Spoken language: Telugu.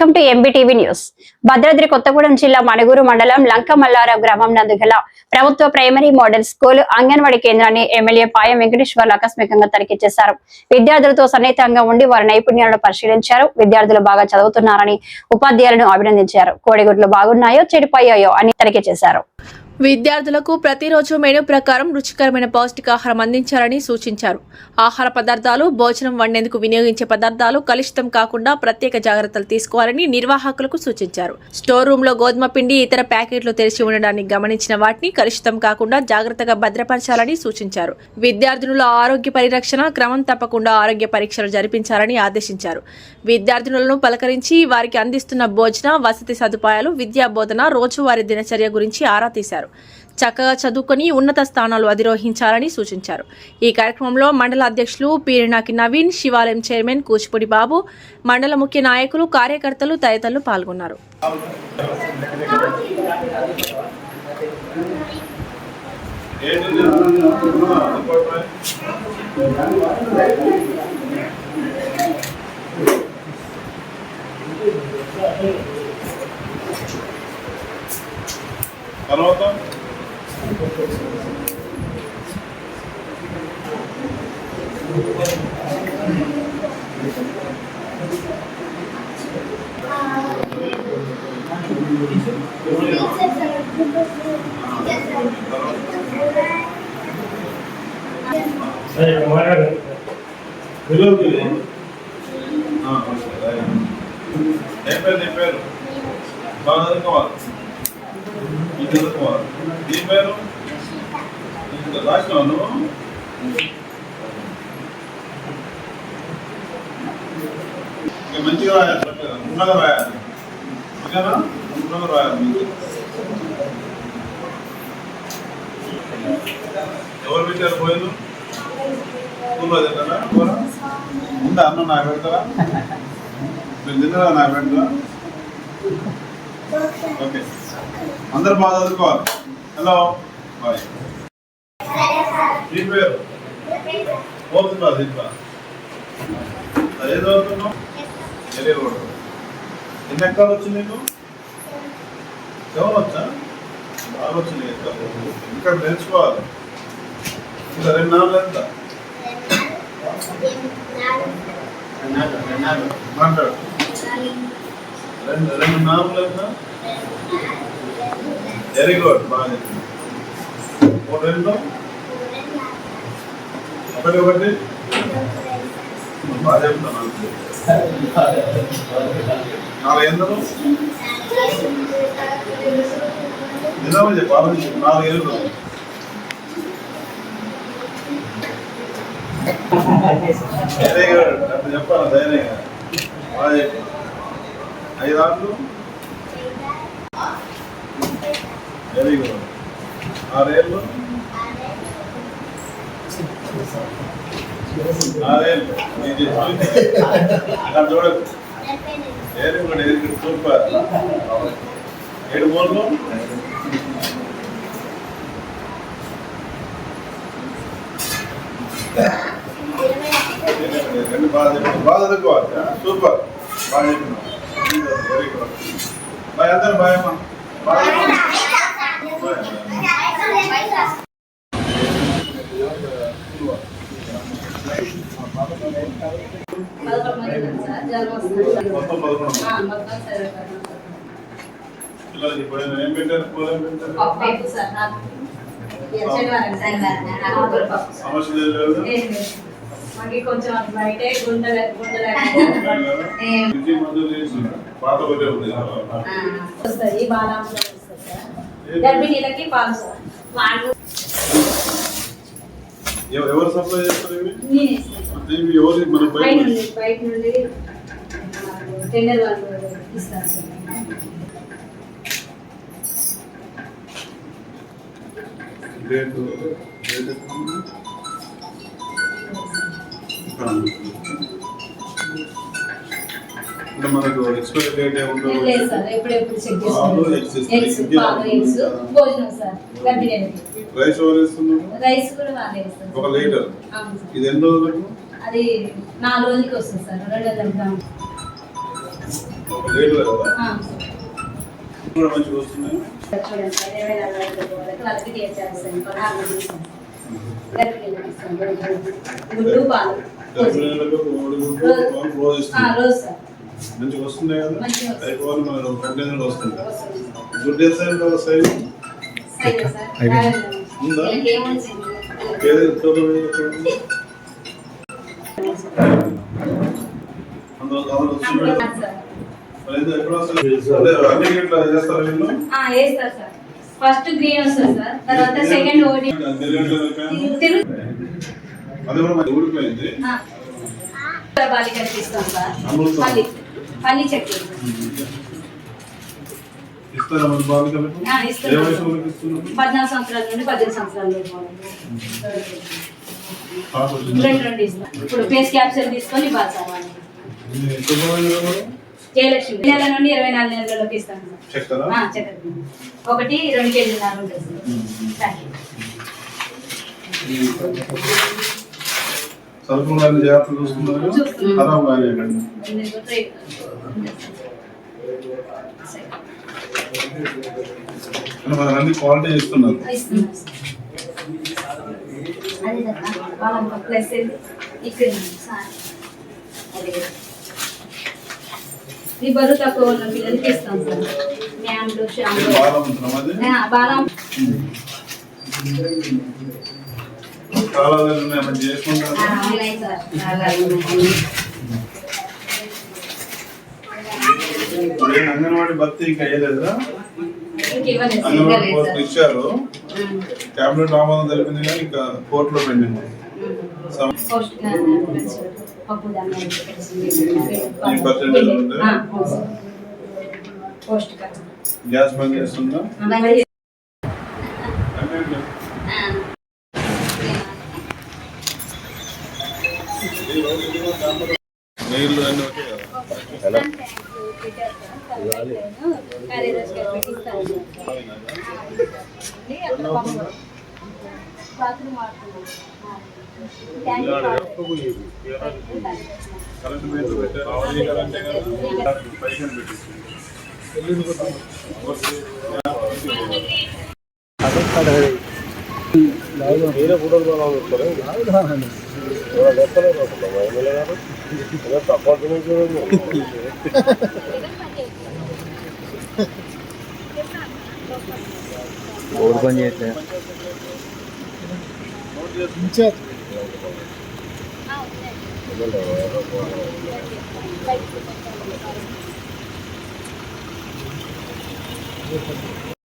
Welcome to MBTV news. Bhadradri Kothagudem జిల్లా మణుగూరు మండలం లంకమల్లారావు గ్రామం నందు గల ప్రభుత్వ ప్రైమరీ మోడల్ స్కూల్ అంగన్వాడీ కేంద్రాన్ని ఎమ్మెల్యే పాయం వెంకటేశ్వర్లు ఆకస్మికంగా తనిఖీ చేశారు. విద్యార్థులతో సన్నిహితంగా ఉండి వారి నైపుణ్యాలను పరిశీలించారు. విద్యార్థులు బాగా చదువుతున్నారని ఉపాధ్యాయులను అభినందించారు. కోడిగుడ్లు బాగున్నాయో చెడిపోయాయో అని తనిఖీ చేశారు. విద్యార్థులకు ప్రతిరోజు మెనూ ప్రకారం రుచికరమైన పౌష్టికాహారం అందించాలని సూచించారు. ఆహార పదార్థాలు భోజనం వండేందుకు వినియోగించే పదార్థాలు కలుషితం కాకుండా ప్రత్యేక జాగ్రత్తలు తీసుకోవాలని నిర్వాహకులకు సూచించారు. స్టోర్ రూమ్లో గోధుమ పిండి ఇతర ప్యాకెట్లు తెరిచి ఉండడాన్ని గమనించిన వాటిని కలుషితం కాకుండా జాగ్రత్తగా భద్రపరచాలని సూచించారు. విద్యార్థినుల ఆరోగ్య పరిరక్షణ క్రమం తప్పకుండా ఆరోగ్య పరీక్షలు జరిపించాలని ఆదేశించారు. విద్యార్థినులను పలకరించి వారికి అందిస్తున్న భోజన వసతి సదుపాయాలు విద్యా బోధన రోజువారీ దినచర్య గురించి ఆరా తీశారు. చక్కగా చదువుకొని ఉన్నత స్థానాలు అధిరోహించాలని సూచించారు. ఈ కార్యక్రమంలో మండల అధ్యక్షులు పీరినాకి నవీన్ శివాలయం చైర్మన్ కూచిపూడి బాబు మండల ముఖ్య నాయకులు కార్యకర్తలు తదితరులు పాల్గొన్నారు. తర్వాత సరే మాట్లాడు. సరే. ఏం పేరు నీ పేరు? బాగా చదువుకోవాలి. చదువుకోవాలి దీని పేరు? ఇంకా మంచిగా రాయాలి. చక్కగా, ఉన్నగా రాయాలి. ఓకేనా? ఉన్నగా రాయాలి ఎవరు పెట్టారు పోయిన స్కూల్లో తింటారా కూర ఉందా అన్నం నాకు పెడతారా? మీరు తిన్నారా నాకు పెడతారా? ఓకే. అందరు బాగా చదువుకోవాలి. హలో బాయ్ నీ పేరు? ఫోర్త్ క్లాస్ ఇంకా అదే చదువుతున్నావు? ఎన్ని ఎక్కలు వచ్చింది నీకు? చదవచ్చా బాగా వచ్చింది ఎక్కలు ఇంకా నేర్చుకోవాలి. ఇంకా రెండు నాలుగు ఎంత? మాట్లాడు రెండు రెండు నాలుగు ఎంత? వెరీ గుడ్ బాగా చెప్పింది మూడు రెండు ఒకటి ఒకటి. బాగా చెప్తాను నాలుగు? ఎందుకు నిజమే చెప్పు ఆలోచించు నాలుగు ఏళ్ళు వెరీ గుడ్ అప్పుడు చెప్పాలి ధైర్యంగా. బాగా చెప్పు. ఐదు ఆటలు వెరీ గుడ్ ఆరేళ్ళు ఆరేళ్ళు ఇది అక్కడ చూడదు very good very good super ఏడు మూడు రెండు బాగా చెప్పారు బాగా చదువుకోవాలి సూపర్ బాగా చెప్పినావు వెరీ గుడ్ బాయ్ అందరు బాయ్ అమ్మా బాయ్ మొత్తం పదకొండు పిల్లలకి ఇప్పుడు ఏం పెట్టారు కూర ఏం పెట్టారు సమస్య లేదు కొంచెం బయటే గుండెల గుండెల పాత ఒకటే వస్తుంది బాలాంశం వస్తుంది సార్ గర్భిణీలకి పాలు. సార్ వాళ్ళు ఎవ- ఎవరు సప్లై చేస్తారు ఇవి? ఎవరు మన బయట నుండి బయట నుండి టెండర్ వాళ్ళు ఇస్తారు. సార్ డేట్ అంటే మనకు ఎక్స్పైరీ డేట్ ఏముందో లేదు సార్ ఎప్పుడెప్పుడు చెక్ చేస్తాను eggs ఎగ్స్ ఇస్తాయి. పాలు ఎగ్స్ భోజనం సార్ గర్భిణీలకి రైస్ ఎవరు వేస్తున్నారు? రైస్ కూడా వాళ్ళే ఇస్తారు ఒక లీటర్ అవును సార్. ఇది ఎన్ని రోజులకు? అది నాలుగు రోజులకి వస్తుంది సార్ రెండు వందల గ్రాములు. ఒక రేట్లు కదా? ఆ. కూడా మంచిగా వస్తున్నాయి? చూడండి సార్ ఇరవై నాలుగు ఐదు వరకు వాళ్ళకి తీర్చేస్తాను పదహారు తీస్తాను గర్భిణీలకు ఇస్తాను గుడ్డు పాలు. గర్భిణీలకు కోడి గుడ్డు రోజు పాలు రోజు ఆ, ఇస్తుంది రోజు సార్. మంచిగా వస్తున్నాయి కదా. అయిపోవాలి మన కంటైనర్లు వస్తుంది? సైజు సరే సార్ ఉందా? చూడండి అందులో కావాలి ఫస్ట్ గ్రీన్ వస్తుంది? సార్? తర్వాత సెకండ్ ఓడి. అది ఊడిపోయింది సార్. పల్లి చక్కెర ఇస్తారా మరి బాలికలకు ఏ ఇస్తున్నారు పద్నాలుగు సంవత్సరాల నుండి పద్దెనిమిది సంవత్సరాల లోపు వాళ్ళకి. రెండు రెండు ఇస్తాం ఇప్పుడు ఫేస్ క్యాప్సూల్ తీసుకొని ఇది ఎంత బాగుంది కదా? జయలక్ష్మి. నెల నుండి ఇరవై నాలుగు నెలలలోకి ఇస్తాను. సార్ చెక్కరా ఆ, చక్కెర ఒకటి రెండు కేజీలు నాలుగు ఉంటుంది. Sir thank you. సరుకులు అన్ని జాగ్రత్తలు చూస్తున్నారు. చూస్తున్నాం. ఖరాబ్ కానీ మరి అన్ని క్వాలిటీ ఇస్తున్నారు. ఈ బరువు తక్కువ ఉన్న పిల్లలకి ఇస్తాం సార్. మ్యాండ్లు షాంపూ చాలా అంగన్వాడీ భర్తీ ఇంకా సార్, అంగన్వాడీ పోస్ట్. ఇచ్చారు. టాబ్లెట్ ఆమోదం తెలిపింది కానీ ఇంకా కోర్టులో పెండింగ్ ఉంది. ఉమ్. సమ- పౌష్టిక పప్పు ధాన్యాలు ఈ percentage ఉందా? ఆ, అవును సార్. పౌష్టిక గ్యాస్ బంద్ చేస్తుందా అలాగే ఆ. నీళ్ళు అన్నీ ఓకే కదా కరెంట్ మీటర్ పెట్టారు అవన్నీ కరెంటే కదా పైసలు పెట్టింది ఓడి పని చేయట్లే ఆ,